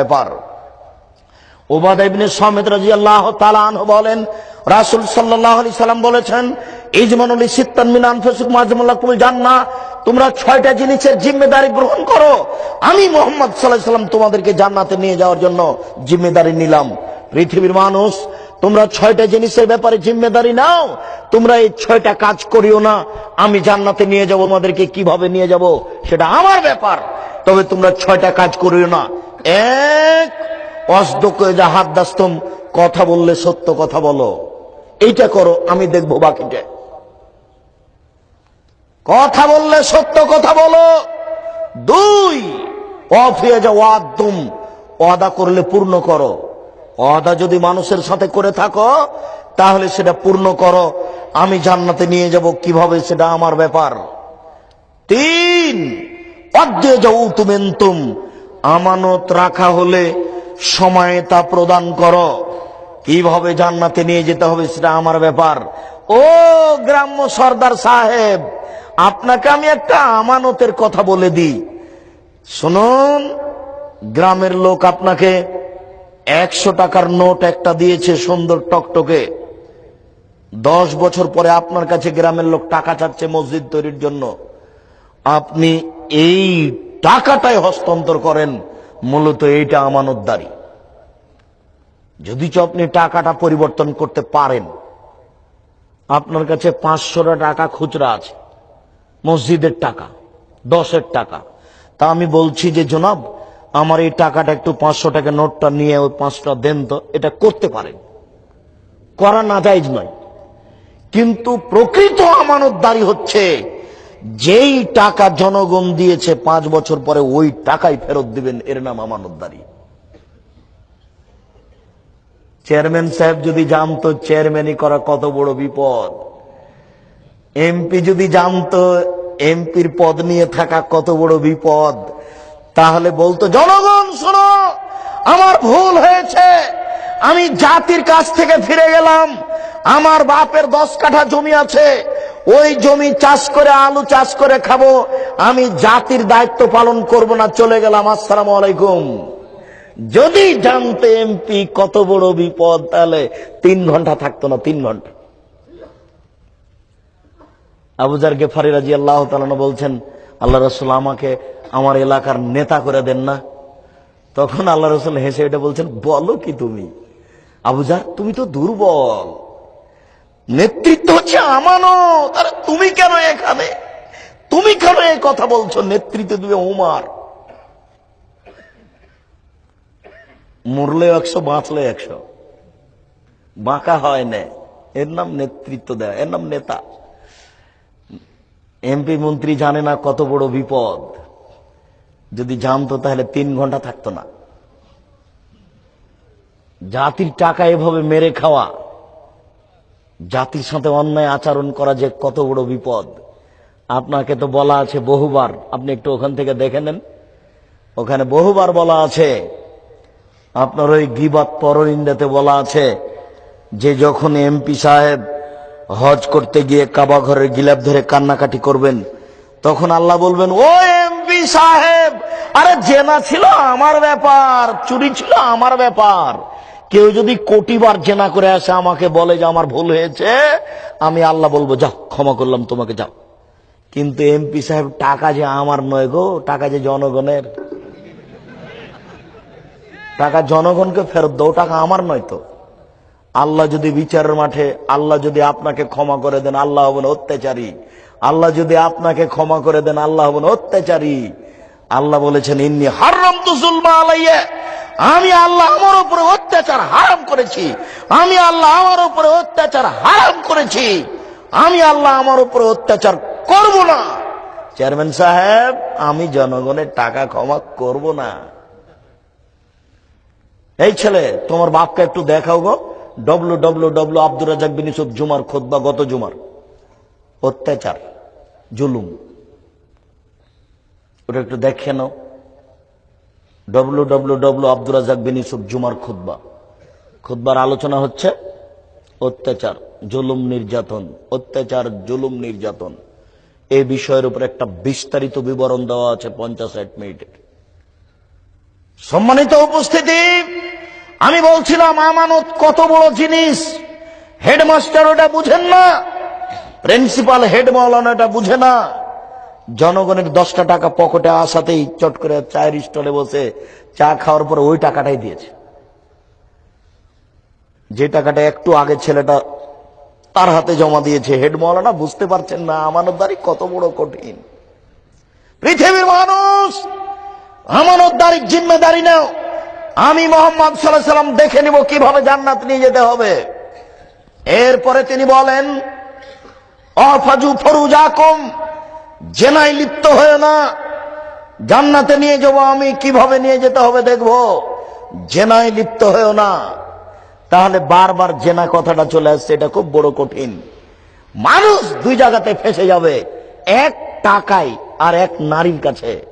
ব্যাপার। ওবাদ ইবনে বলেন সাল্লাম বলেছেন, ইজমানুল সিত্তান মিন তোমরা ছয়টা জিনিসের জিম্মেদারি গ্রহণ করো। আমি সাল্লাম তোমাদেরকে জান্নাতে নিয়ে যাওয়ার জন্য জিম্মেদারি নিলাম। পৃথিবীর মানুষ, তোমরা ছয়টা জিনিসের ব্যাপারে জিম্মেদারি নাও। তোমরা এই ছয়টা কাজ করিও না। আমি জান্নাতে নিয়ে যাব, তোমাদেরকে কীভাবে নিয়ে যাব, সেটা আমার ব্যাপার। তবে তোমরা ছয়টা কাজ করিও না। এক অসদকে যা হাত দাস্তম, কথা বললে সত্য কথা বলো। এইটা করো, আমি দেখব বাকিটা। কথা বললে সত্য কথা বলো। দুই অফিয়া যা ওয়াদ্দুম অদা করলে পূর্ণ করো। অদা যদি মানুষের সাথে করে থাকো, তাহলে সেটা পূর্ণ করো। আমি জান্নাতে নিয়ে যাব কীভাবে, সেটা আমার ব্যাপার। তিন অদ্যে যাও তুমেন্তুম আমানত রাখা হলে সময়ে তা প্রদান করো। কীভাবে জান্নাতে নিয়ে যেতে হবে সেটা আমার ব্যাপার। ও গ্রাম্য সর্দার সাহেব, আপনাকে আমি একটা আমানতের কথা বলে দিই। শুনুন, গ্রামের লোক আপনাকে একশো টাকার নোট একটা দিয়েছে সুন্দর টকটকে। দশ বছর পরে আপনার কাছে গ্রামের লোক টাকা চাচ্ছে মসজিদ তৈরির জন্য। আপনি এই টাকাটাই হস্তান্তর করেন, মূলত এইটা আমানতদারি। যদি আপনি টাকাটা পরিবর্তন করতে পারেন, আপনার কাছে পাঁচশোটা টাকা খুচরা আছে, মসজিদের টাকা, দশের টাকা। তা আমি বলছি যে, জনাব, আমার এই টাকাটা একটু পাঁচশো টাকা নোটটা নিয়ে ওই পাঁচটা দেন তো, এটা করতে পারেন। করা না যাইজ নয়। কিন্তু প্রকৃত আমানতদারি হচ্ছে যেই টাকা জনগণ দিয়েছে পাঁচ বছর পরে, ওই টাকাই ফেরত দিবেন, এর নাম আমানতদারি। চেয়ারম্যান সাহেব যদি জানতো, চেয়ারম্যানই করা কত বড় বিপদ। এমপি যদি জানতো, এমপির পদ নিয়ে থাকা কত বড় বিপদ। তাহলে বলতো, জনগণ, শোনো, আমার ভুল হয়েছে। আমি জাতির কাছ থেকে ফিরে গেলাম। আমার বাপের দশ কাঠা জমি আছে। ওই জমি চাষ করে, আলু চাষ করে খাব। আমি জাতির দায়িত্ব পালন করব না, চলে গেলাম, আসসালামু আলাইকুম। যদি জানতে এমপি কত বড় বিপদ, তাহলে তিন ঘণ্টা থাকতো না, তিন ঘণ্টা। আবুজার গেফারি রাজি আল্লাহ বলছেন, আল্লাহ রসুল আমাকে আমার এলাকার নেতা করে দেন না। তখন আল্লাহ রসুল হেসে এটা বলছেন, বলো কি তুমি? আবুজার তুমি তো দুর্বল। নেতৃত্ব হচ্ছে আমানো তাহলে তুমি কেন এখানে? তুমি কেন এই কথা বলছো? নেতৃত্ব দিবে উমার। মরলে একশো, বাঁচলে একশো। বাঁকা হয় না। এর নাম নেতৃত্ব দেয়, এর নাম নেতা। এমপি, মন্ত্রী জানে না কত বড় বিপদ। যদি জানতো তাহলে তিন ঘণ্টা থাকতো না। জাতির টাকা এভাবে মেরে খাওয়া। জাতির সাথে অন্যায় আচরণ করা যে কত বড় বিপদ। আপনাকে তো বলা আছে বহুবার। আপনি একটু ওখান থেকে দেখে নেন। ওখানে বহুবার বলা আছে। আপনার ওই গিবাত পরনিন্দাতে বলা আছে যে যখন এমপি সাহেব হজ করতে গিয়ে কাবা ঘরের গিলাপ ধরে কান্নাকাটি করবেন, তখন আল্লাহ বলবেন, ও এমপি সাহেব, আরে জেনা ছিল আমার ব্যাপার, চুরি ছিল আমার ব্যাপার। কেউ যদি কোটিবার জেনা করে আসে, আমাকে বলে যে আমার ভুল হয়েছে, আমি আল্লাহ বলব, যাও, ক্ষমা করলাম তোমাকে, যাও। কিন্তু এমপি সাহেব, টাকা যে আমার নয় গো, টাকা যে জনগণের। টাকা জনগণকে ফেরত দাও, টাকা আমার নয় তো। আল্লাহ যদি বিচারের মাঠে, আল্লাহ যদি আপনাকে ক্ষমা করে দেন, আল্লাহ হবেন অত্যাচারী। আল্লাহ যদি আপনাকে ক্ষমা করে দেন, আল্লাহ হবেন অত্যাচারী। আল্লাহ বলেছেন, ইন্নি হারাম তো জুলমা আলাইয়া। আমি আল্লাহ আমার উপরে অত্যাচার হারাম করেছি। আমি আল্লাহ আমার উপরে অত্যাচার হারাম করেছি। আমি আল্লাহ আমার উপরে অত্যাচার করব না। চেয়ারম্যান সাহেব, আমি জনগণের টাকা ক্ষমা করব না। এই ছেলে, তোমার বাপকে একটু দেখাও গো। W W W Abdur Razzak bin Yusuf জুমার খোদবা গত জুমার। অত্যাচার, জুলুম। ওটা একটু দেখে নাও। W W W Abdur Razzak bin Yusuf জুমার খুদ্া খুদ্বার আলোচনা হচ্ছে অত্যাচার, জুলুম নির্যাতন, অত্যাচার, জুলুম নির্যাতন। এই বিষয়ের উপর একটা বিস্তারিত বিবরণ দেওয়া আছে পঞ্চাশ ষাট মিনিটের। সম্মানিত উপস্থিতি, আমি বলছিলাম, আমানত কত বড় জিনিস? হেডমাস্টার ওটা বুঝেন না, প্রিন্সিপাল হেড মৌলানা এটা বুঝে না। জনগণের দশটা টাকা পকেটে আসাতেই চট করে চায়ের স্টলে বসে চা খাওয়ার পরে ওই টাকাটাই দিয়েছে। যে টাকাটা একটু আগে ছেলেটা তার হাতে জমা দিয়েছে, হেড মৌলানা বুঝতে পারছেন না, আমানতদারি কত বড় কঠিন। পৃথিবীর মানুষ আমানতদারি জিম্মেদারি নাও। আমি মোহাম্মদ সাল্লাহ সাল্লাম দেখে নিব কীভাবে জান্নাত নিয়ে যেতে হবে। এরপরে তিনি বলেন, অফাজু ফরুজাকুম জেনাই লিপ্ত হয়ে না। জান্নাতে নিয়ে যাব আমি, কীভাবে নিয়ে যেতে হবে দেখব? জেনায় লিপ্ত হয়েও না। তাহলে বারবার জেনা কথাটা চলে আসছে, এটা খুব বড় কঠিন। মানুষ দুই জায়গাতে ফেসে যাবে, এক টাকায় আর এক নারীর কাছে।